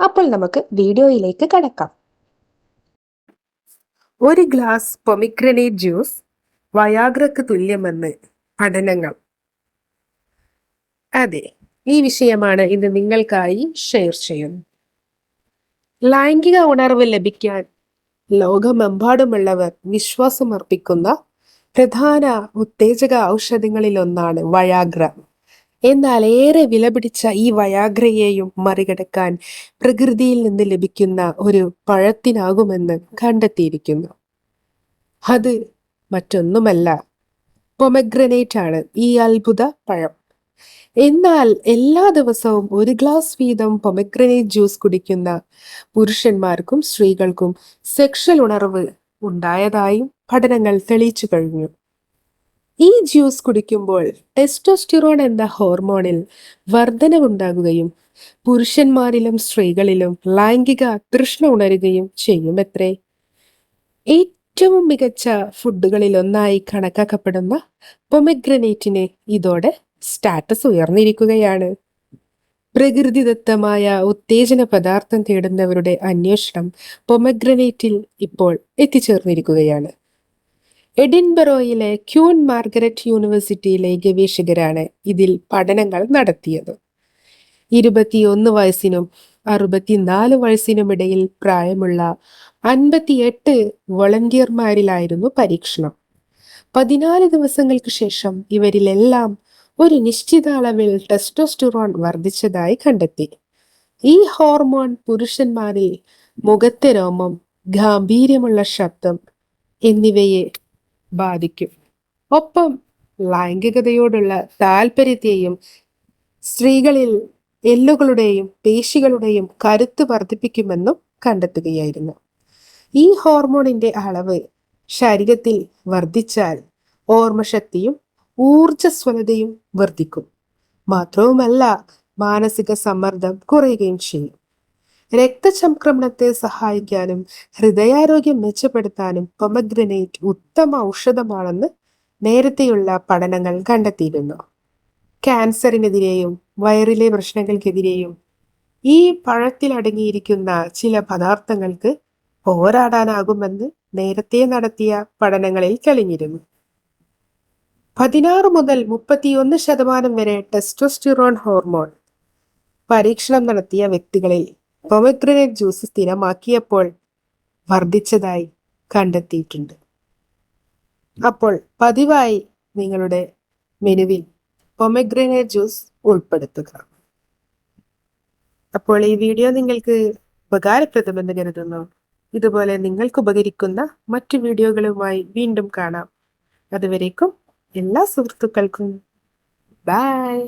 അപ്പോൾ നമുക്ക് വീഡിയോയിലേക്ക് കടക്കാം. ഒരു ഗ്ലാസ് പൊമിഗ്രനേറ്റ് ജ്യൂസ് വയാഗ്രക്ക് തുല്യമെന്ന് പഠനങ്ങൾ. അതെ ഈ വിഷയമാണ് ഇന്ന് നിങ്ങൾക്കായി ഷെയർ ചെയ്യുന്നത്. ലൈംഗിക ഉണർവ് ലഭിക്കാൻ ലോകമെമ്പാടുമുള്ളവർ വിശ്വാസമർപ്പിക്കുന്ന പ്രധാന ഉത്തേജക ഔഷധങ്ങളിലൊന്നാണ് വയാഗ്ര. എന്നാൽ ഏറെ വിലപിടിച്ച ഈ വയാഗ്രയെയും മറികടക്കാൻ പ്രകൃതിയിൽ നിന്ന് ലഭിക്കുന്ന ഒരു പഴത്തിനാകുമെന്ന് കണ്ടെത്തിയിരിക്കുന്നു. അത് മറ്റൊന്നുമല്ല പൊമഗ്രനേറ്റ് ആണ് ഈ അത്ഭുത പഴം. എന്നാൽ എല്ലാ ദിവസവും ഒരു ഗ്ലാസ് വീതം പൊമഗ്രനേറ്റ് ജ്യൂസ് കുടിക്കുന്ന പുരുഷന്മാർക്കും സ്ത്രീകൾക്കും സെക്ഷൽ ഉണർവ് ഉണ്ടായതായും പഠനങ്ങൾ തെളിയിച്ചു കഴിഞ്ഞു. ഈ ജ്യൂസ് കുടിക്കുമ്പോൾ ടെസ്റ്റോസ്റ്റിറോൺ എന്ന ഹോർമോണിൽ വർധനവുണ്ടാകുകയും പുരുഷന്മാരിലും സ്ത്രീകളിലും ലൈംഗിക തൃഷ്ണ ഉണരുകയും ചെയ്യുമത്രേ. ഏറ്റവും മികച്ച ഫുഡുകളിൽ ഒന്നായി കണക്കാക്കപ്പെടുന്ന പൊമഗ്രനേറ്റിന് ഇതോടെ സ്റ്റാറ്റസ് ഉയർന്നിരിക്കുകയാണ്. പ്രകൃതിദത്തമായ ഉത്തേജന പദാർത്ഥം തേടുന്നവരുടെ അന്വേഷണം പൊമഗ്രനേറ്റിൽ ഇപ്പോൾ എത്തിച്ചേർന്നിരിക്കുകയാണ്. എഡിൻബറോയിലെ ക്യൂൻ മാർഗരറ്റ് യൂണിവേഴ്സിറ്റിയിലെ ഗവേഷകരാണ് ഇതിൽ പഠനങ്ങൾ നടത്തിയത്. ഇരുപത്തിയൊന്ന് വയസ്സിനും അറുപത്തിനാല് വയസ്സിനുമിടയിൽ പ്രായമുള്ള അൻപത്തിയെട്ട് വോളണ്ടിയർമാരിലായിരുന്നു പരീക്ഷണം. പതിനാല് ദിവസങ്ങൾക്ക് ശേഷം ഇവരിലെല്ലാം ഒരു നിശ്ചിത അളവിൽ ടെസ്റ്റോസ്റ്റിറോൺ വർദ്ധിച്ചതായി കണ്ടെത്തി. ഈ ഹോർമോൺ പുരുഷന്മാരിൽ മുഖത്തെ രോമം ഗാംഭീര്യമുള്ള ശബ്ദം എന്നിവയെ ബാധിക്കും. ഒപ്പം ലൈംഗികതയോടുള്ള താല്പര്യത്തെയും സ്ത്രീകളിൽ എല്ലുകളുടെയും പേശികളുടെയും കരുത്ത് വർദ്ധിപ്പിക്കുമെന്നും കണ്ടെത്തുകയായിരുന്നു. ഈ ഹോർമോണിന്റെ അളവ് ശരീരത്തിൽ വർദ്ധിച്ചാൽ ഓർമ്മശക്തിയും ഊർജസ്വലതയും വർദ്ധിക്കും. മാത്രവുമല്ല മാനസിക സമ്മർദ്ദം കുറയുകയും ചെയ്യും. രക്തചംക്രമണത്തെ സഹായിക്കാനും ഹൃദയാരോഗ്യം മെച്ചപ്പെടുത്താനും പൊമഗ്രനേറ്റ് ഉത്തമ ഔഷധമാണെന്ന് നേരത്തെയുള്ള പഠനങ്ങൾ കണ്ടെത്തിയിരുന്നു. ക്യാൻസറിനെതിരെയും വയറിലെ പ്രശ്നങ്ങൾക്കെതിരെയും ഈ പഴത്തിൽ അടങ്ങിയിരിക്കുന്ന ചില പദാർത്ഥങ്ങൾക്ക് പോരാടാനാകുമെന്ന് നേരത്തെ നടത്തിയ പഠനങ്ങളിൽ തെളിഞ്ഞിരുന്നു. പതിനാറ് മുതൽ മുപ്പത്തിയൊന്ന് ശതമാനം വരെ ടെസ്റ്റോസ്റ്റിറോൺ ഹോർമോൺ പരീക്ഷണം നടത്തിയ വ്യക്തികളിൽ പൊമഗ്രനേറ്റ് ജ്യൂസ് സ്ഥിരമാക്കിയപ്പോൾ വർദ്ധിച്ചതായി കണ്ടെത്തിയിട്ടുണ്ട്. അപ്പോൾ പതിവായി നിങ്ങളുടെ മെനുവിൽ പൊമഗ്രനേറ്റ് ജ്യൂസ് ഉൾപ്പെടുത്തുക. അപ്പോൾ ഈ വീഡിയോ നിങ്ങൾക്ക് ഉപകാരപ്രദമെന്ന് കരുതുന്നു. ഇതുപോലെ നിങ്ങൾക്ക് ഉപകരിക്കുന്ന മറ്റു വീഡിയോകളുമായി വീണ്ടും കാണാം. അതുവരേക്കും എല്ലാ സുഹൃത്തുക്കൾക്കും. ബൈ